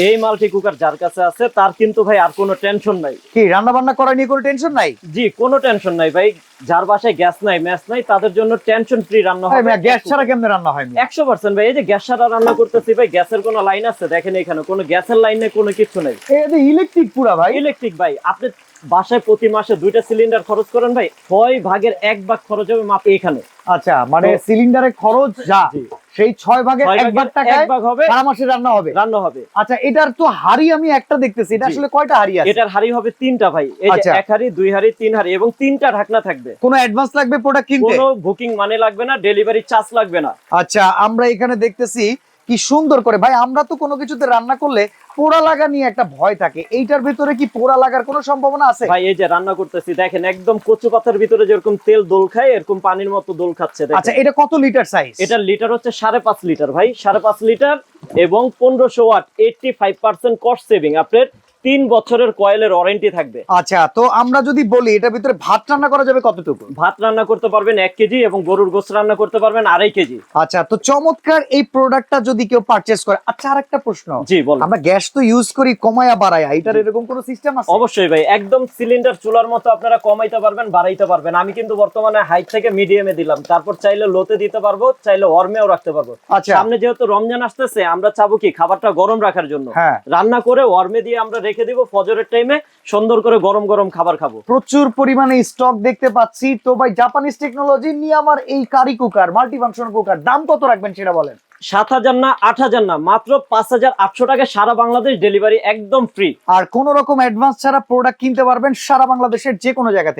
এই multi cooker যার কাছে আছে তার কিন্তু ভাই আর কোনো টেনশন নাই। কি রান্না বান্না করা নিয়ে কোনো টেনশন নাই? জি কোনো টেনশন নাই ভাই। যার বাসায় গ্যাস নাই ম্যাচ নাই তাদের জন্য টেনশন ফ্রি রান্না হবে। গ্যাস ছাড়া কেমনে রান্না একশো পার্সেন্ট ভাই এই যে গ্যাস ছাড়া রান্না করতেছি ভাই গ্যাসের কোনো লাইন আছে? দেখেন এখানে কোনো গ্যাসের লাইন নেই কোনো কিছু নেই। এটা ইলেকট্রিক পুরা ভাই। ইলেকট্রিক ভাই আপনি বাসায় প্রতি মাসে দুইটা সিলিন্ডার খরচ করেন ভাই ছয় ভাগের এক ভাগ খরচ হবে মাত্র এখানে। আচ্ছা মানে সিলিন্ডারের খরচ যা। সেই ছয় ভাগের একবার এক ভাগ টাকায় ভাগ হবে সারা মাসে রান্না হবে। রান্না হবে। আচ্ছা এটার তো হাড়ি আমি একটা দেখতেছি এটা আসলে কয়টা হাড়ি আছে? এটার হাড়ি হবে তিনটা ভাই এই যে আচ্ছা। এক হাড়ি দুই হাড়ি তিন হাড়ি এবং তিনটা ঢাকনা থাকবে। কোনো অ্যাডভান্স লাগবে প্রোডাক্ট কিনতে? কোনো বুকিং মানে লাগবে না ডেলিভারি চার্জ লাগবে না। আচ্ছা আমরা এখানে দেখতেছি কি সুন্দর করে। ভাই আমরা তো কোনো কিছুতে রান্না করলে পোড়া লাগা নিয়ে একটা ভয় থাকে। এইটার ভিতরে কি পোড়া লাগার কোনো সম্ভাবনা আছে? ভাই এই যে রান্না করতেছি দেখেন একদম কচু পাতার ভিতরে যেরকম তেল দোল খায় এরকম পানির মতো দোল খাচ্ছে আচ্ছা এটা কত লিটার সাইজ এটা লিটার হচ্ছে সাড়ে পাঁচ লিটার ভাই। সাড়ে পাঁচ লিটার এবং পনেরোশো watt eighty five percent cost saving আপনার তিন বছরের কয়েলের ওয়ারেন্টি থাকবে। আচ্ছা তো আমরা যদি বলি এটার ভিতরে ভাত রান্না করা যাবে কতটুকু? ভাত রান্না করতে পারবেন এক কেজি এবং গরুর গোস রান্না করতে পারবেন আড়াই কেজি। আচ্ছা তো চমৎকার এই প্রোডাক্টটা যদি কেউ পারচেজ করে আচ্ছা আর একটা প্রশ্ন। জি বল আমরা গ্যাস তো ইউজ করি কমায়া বাড়ায়া এটার এরকম কোনো সিস্টেম আছে? অবশ্যই ভাই একদম সিলিন্ডার চুলার মতো আপনারা কমাইতে পারবেন বাড়াইতে পারবেন। আমি কিন্তু বর্তমানে হাই থেকে মিডিয়ামে দিলাম। তারপর চাইলে লোতে দিতে পারব চাইলে ওয়ার্মেও রাখতে পারব। আচ্ছা। সামনে যেহেতু রমজান আসতেছে আমরা চাবো কি খাবারটা গরম রাখার জন্য। হ্যাঁ। রান্না করে ওয়ার্মে দিয়ে আমরা রেখে দিব ফজরের টাইমে সুন্দর করে গরম গরম খাবার খাব। প্রচুর পরিমাণে স্টক দেখতে পাচ্ছি। তো ভাই জাপানিজ টেকনোলজি নিয়ে আমার এই curry cooker multi function cooker দাম কত রাখবেন সেটা বলেন? সাত হাজার না আট হাজার না মাত্র পাঁচ হাজার আটশো টাকা সারা বাংলাদেশ ডেলিভারি একদম ফ্রি আর কোন রকম অ্যাডভান্স ছাড়া প্রোডাক্ট কিনতে পারবেন সারা বাংলাদেশের যে কোনো জায়গা থেকে।